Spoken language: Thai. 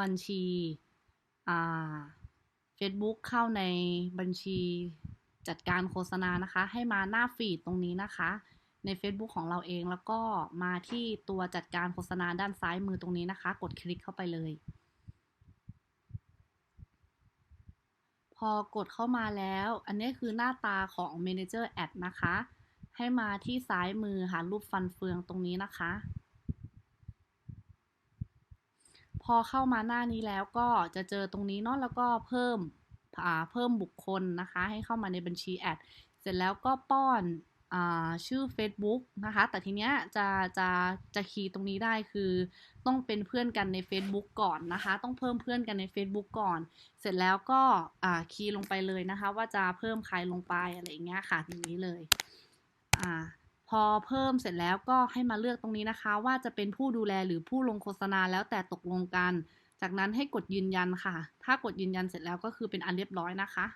บัญชีอ่า Facebook เข้าในบัญชีจัดการโฆษณานะคะ ให้มาหน้าฟีดตรงนี้นะคะ ใน Facebook ของเราเองแล้วก็มาที่ตัวจัดการโฆษณาด้านซ้ายมือตรงนี้นะคะ กดคลิกเข้าไปเลย พอกดเข้ามาแล้ว อันนี้คือหน้าตาของ Manager Ad นะคะ ให้มาที่ซ้ายมือหารูปฟันเฟืองตรงนี้นะคะ พอเข้ามาหน้านี้แล้วก็จะเจอตรงนี้เนาะแล้วก็เพิ่มเพิ่มบุคคลนะคะ ให้เข้ามาในบัญชีแอดเสร็จแล้วก็ป้อนอชื่อ Facebook นะคะ แต่ทีเนี้ยจะจะจะคีย์ตรงนี้ได้คือต้องเป็นเพื่อนกันใน Facebook ก่อนนะคะ ต้องเพิ่มเพื่อนกันใน Facebook ก่อน เสร็จแล้วก็คีย์ลงไปเลยนะคะ ว่าจะเพิ่มใครลงไปอะไรอย่างเงี้ยค่ะอย่างนี้เลย พอเพิ่มเสร็จแล้วก็ให้มาเลือกตรงนี้นะคะ ว่าจะเป็นผู้ดูแลหรือผู้ลงโฆษณาแล้วแต่ตกลงกัน จากนั้นให้กดยืนยันค่ะ ถ้ากดยืนยันเสร็จแล้วก็คือเป็นอันเรียบร้อยนะคะ